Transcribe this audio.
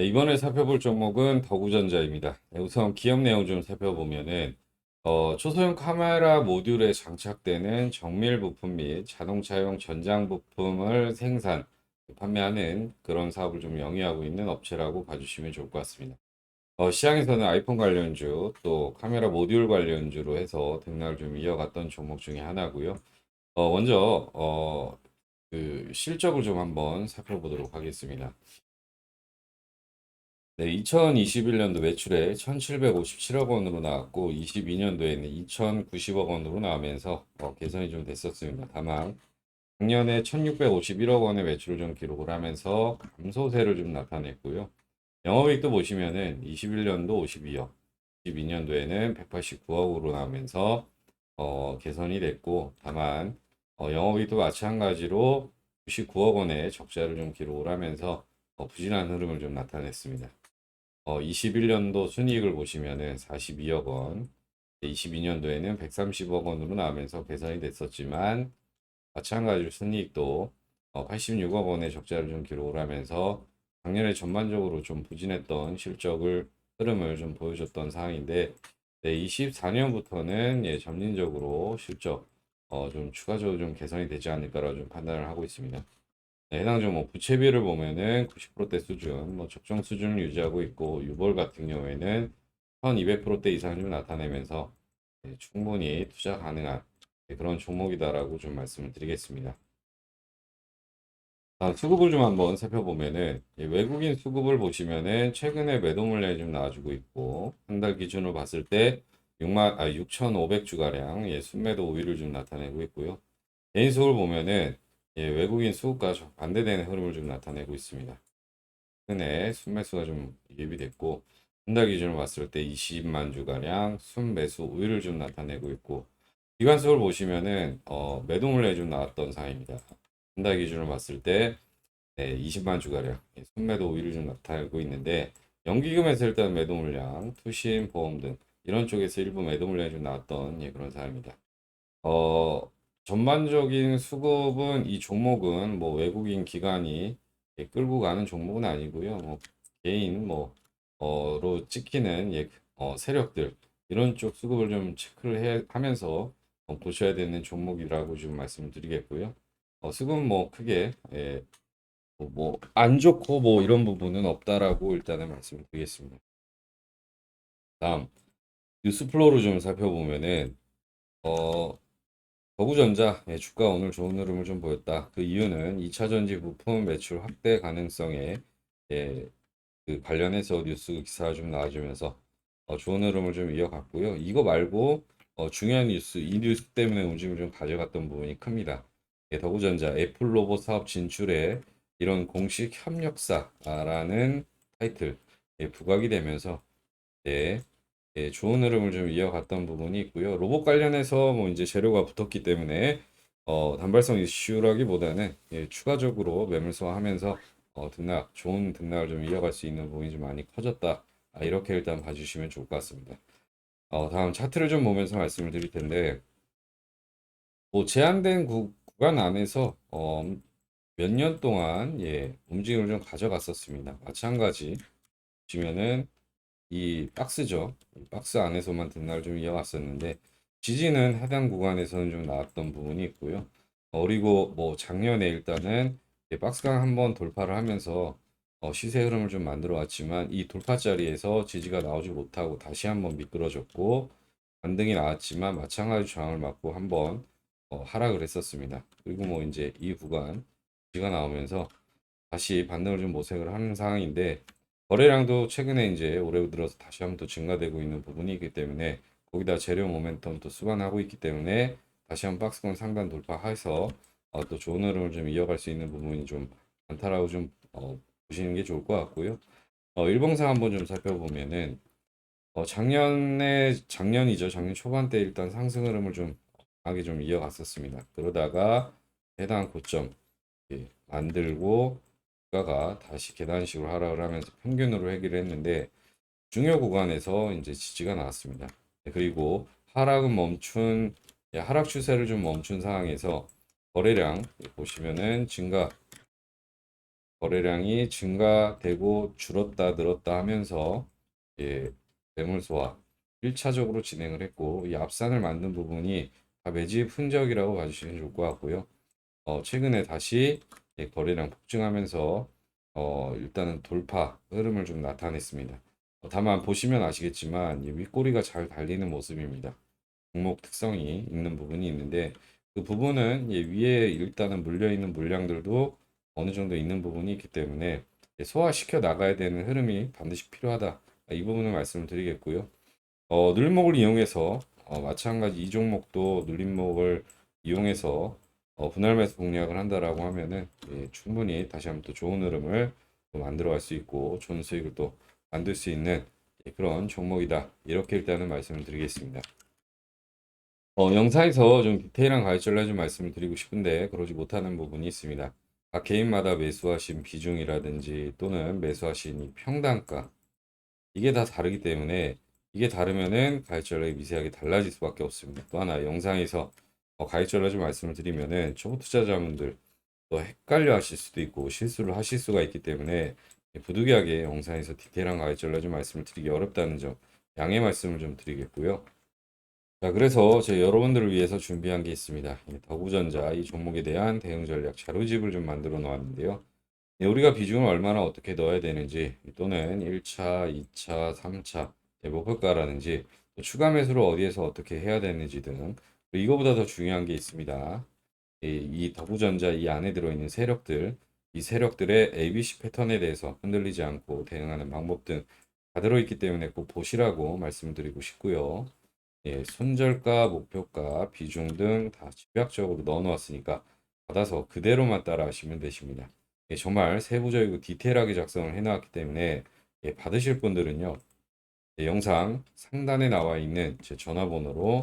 네, 이번에 살펴볼 종목은 더구전자입니다. 네, 우선 기업 내용 좀 살펴보면은 어, 초소형 카메라 모듈에 장착되는 정밀 부품 및 자동차용 전장 부품을 생산, 판매하는 그런 사업을 좀 영위하고 있는 업체라고 봐주시면 좋을 것 같습니다. 어, 시장에서는 아이폰 관련주, 또 카메라 모듈 관련주로 해서 등락을 좀 이어갔던 종목 중에 하나고요. 어, 먼저 어, 그 실적을 좀 한번 살펴보도록 하겠습니다. 네, 2021년도 매출액 1,757억 원으로 나왔고 22년도에는 2,090억 원으로 나오면서 어, 개선이 좀 됐었습니다. 다만 작년에 1,651억 원의 매출을 좀 기록을 하면서 감소세를 좀 나타냈고요. 영업이익도 보시면은 21년도 52억, 22년도에는 189억으로 나오면서 어, 개선이 됐고 다만 어, 영업이익도 마찬가지로 99억 원의 적자를 좀 기록을 하면서 어, 부진한 흐름을 좀 나타냈습니다. 어, 21년도 순이익을 보시면은 42억 원, 22년도에는 130억 원으로 나오면서 개선이 됐었지만 마찬가지로 순이익도 어, 86억 원의 적자를 좀 기록을 하면서 작년에 전반적으로 좀 부진했던 실적을 흐름을 좀 보여줬던 상황인데 네, 24년부터는 예, 점진적으로 실적 어, 좀 추가적으로 좀 개선이 되지 않을까라고 좀 판단을 하고 있습니다. 네, 해당 종목 부채비율을 보면은 90%대 수준, 뭐 적정 수준을 유지하고 있고 유볼 같은 경우에는 1200%대 이상 좀 나타내면서 네, 충분히 투자 가능한 네, 그런 종목이다라고 좀 말씀을 드리겠습니다. 아, 수급을 좀 한번 살펴보면은 예, 외국인 수급을 보시면은 최근에 매도 물량이 좀 나와주고 있고 한 달 기준으로 봤을 때 6만 아 6,500주 가량 예, 순매도 우위를 좀 나타내고 있고요. 개인 수급을 보면은 예, 외국인 수급과 좀 반대되는 흐름을 좀 나타내고 있습니다. 최근에 순매수가 좀 예비됐고 한달 기준으로 봤을 때 20만 주 가량 순매수 우위를 좀 나타내고 있고 기관 수를 보시면은 어, 매도 물량이 좀 나왔던 상황입니다. 한달 기준으로 봤을 때 네, 20만 주가량 예, 순매도 우위를 좀 나타내고 있는데 연기금에서 일단 매도 물량, 투신, 보험 등 이런 쪽에서 일부 매도 물량이 좀 나왔던 예, 그런 사례입니다. 어, 전반적인 수급은 이 종목은 뭐 외국인 기관이 예, 끌고 가는 종목은 아니고요. 뭐 개인 뭐 어로 찍히는 예, 어, 세력들 이런 쪽 수급을 좀 체크를 해, 하면서 어, 보셔야 되는 종목이라고 좀 말씀을 드리겠고요. 어, 수급은 뭐 크게 예, 뭐안 좋고 뭐 이런 부분은 없다라고 일단은 말씀을 드리겠습니다. 다음 뉴스 플로우를 좀 살펴보면은 어 더구전자 예, 주가 오늘 좋은 흐름을 좀 보였다. 그 이유는 2차 전지 부품 매출 확대 가능성에 예, 그 관련해서 뉴스 기사가 좀 나와주면서 어, 좋은 흐름을 좀 이어갔고요. 이거 말고 어, 중요한 뉴스, 이 뉴스 때문에 움직임을 좀 가져갔던 부분이 큽니다. 예, 더구전자 애플 로봇 사업 진출에 이런 공식 협력사라는 타이틀 예, 부각이 되면서 예, 예, 좋은 흐름을 좀 이어갔던 부분이 있고요. 로봇 관련해서 뭐 이제 재료가 붙었기 때문에 어, 단발성 이슈라기보다는 예, 추가적으로 매물 소화하면서 어, 등락, 좋은 등락을 좀 이어갈 수 있는 부분이 좀 많이 커졌다. 아, 이렇게 일단 봐주시면 좋을 것 같습니다. 어, 다음 차트를 좀 보면서 말씀을 드릴 텐데, 뭐 제한된 구, 구간 안에서 어, 몇 년 동안 예, 움직임을 좀 가져갔었습니다. 마찬가지 보시면은 이 박스죠. 이 박스 안에서만 등락을 좀 이어갔었는데 지지는 해당 구간에서는 좀 나왔던 부분이 있고요. 어, 그리고 뭐 작년에 일단은 예, 박스강 한번 돌파를 하면서 어, 시세 흐름을 좀 만들어 왔지만 이 돌파 자리에서 지지가 나오지 못하고 다시 한번 미끄러졌고 반등이 나왔지만 마찬가지 저항을 맞고 한번 어, 하락을 했었습니다. 그리고 뭐 이제 이 구간 지가 나오면서 다시 반등을 좀 모색을 하는 상황인데 거래량도 최근에 이제 올해 들어서 다시 한번 또 증가되고 있는 부분이 있기 때문에 거기다 재료 모멘텀 또 수반하고 있기 때문에 다시 한번 박스권 상단 돌파해서 어, 또 좋은 흐름을 좀 이어갈 수 있는 부분이 좀 많다라고 좀 어, 보시는 게 좋을 것 같고요. 어, 일봉상 한번 좀 살펴보면은 어, 작년에 작년이죠. 작년 초반 때 일단 상승 흐름을 좀 강하게 좀 이어갔었습니다. 그러다가 해당 고점 예, 만들고 주가가 다시 계단식으로 하락을 하면서 평균으로 해결을 했는데 중요 구간에서 이제 지지가 나왔습니다. 네, 그리고 하락은 멈춘 예, 하락 추세를 좀 멈춘 상황에서 거래량 보시면은 증가 거래량이 증가되고 줄었다 늘었다 하면서 예, 매물 소화 1차적으로 진행을 했고 이 앞산을 만든 부분이 다 매집 흔적이라고 봐주시면 좋을 것 같고요. 어, 최근에 다시 예, 거래량 폭증하면서 어, 일단은 돌파 흐름을 좀 나타냈습니다. 어, 다만 보시면 아시겠지만 이 윗꼬리가 잘 달리는 모습입니다. 종목 특성이 있는 부분이 있는데 그 부분은 예, 위에 일단은 물려 있는 물량들도 어느 정도 있는 부분이 있기 때문에 예, 소화시켜 나가야 되는 흐름이 반드시 필요하다. 이 부분을 말씀을 드리겠고요. 어, 눌림목을 이용해서 어, 마찬가지 이 종목도 눌림목을 이용해서 어, 분할 매수 공략을 한다라고 하면은 예, 충분히 다시 한번 또 좋은 흐름을 또 만들어 갈 수 있고 좋은 수익을 또 만들 수 있는 예, 그런 종목이다. 이렇게 일단은 말씀을 드리겠습니다. 어, 영상에서 좀 디테일한 가이드를 좀 말씀을 드리고 싶은데 그러지 못하는 부분이 있습니다. 각 개인마다 매수하신 비중이라든지 또는 매수하신 이 평단가 이게 다 다르기 때문에 이게 다르면은 가이드전략이 미세하게 달라질 수밖에 없습니다. 또 하나 영상에서 어, 가이드전략 좀 말씀을 드리면은 초보 투자자분들 또 헷갈려 하실 수도 있고 실수를 하실 수가 있기 때문에 부득이하게 영상에서 디테일한 가이드전략 좀 말씀을 드리기 어렵다는 점 양해 말씀을 좀 드리겠고요. 자, 그래서 제 여러분들을 위해서 준비한 게 있습니다. 이 더구전자 이 종목에 대한 대응 전략 자료집을 좀 만들어 놓았는데요. 네, 우리가 비중을 얼마나 어떻게 넣어야 되는지 또는 1차, 2차, 3차 목표가라든지 또 추가 매수를 어디에서 어떻게 해야 되는지 등 이거보다 더 중요한 게 있습니다. 이, 이 더구전자 이 안에 들어있는 세력들 이 세력들의 ABC 패턴에 대해서 흔들리지 않고 대응하는 방법 등 다 들어있기 때문에 꼭 보시라고 말씀드리고 싶고요. 예, 손절가, 목표가, 비중 등 다 집약적으로 넣어 놓았으니까 받아서 그대로만 따라 하시면 되십니다. 예, 정말 세부적이고 디테일하게 작성을 해 놨기 때문에 예, 받으실 분들은요. 예, 영상 상단에 나와 있는 제 전화번호로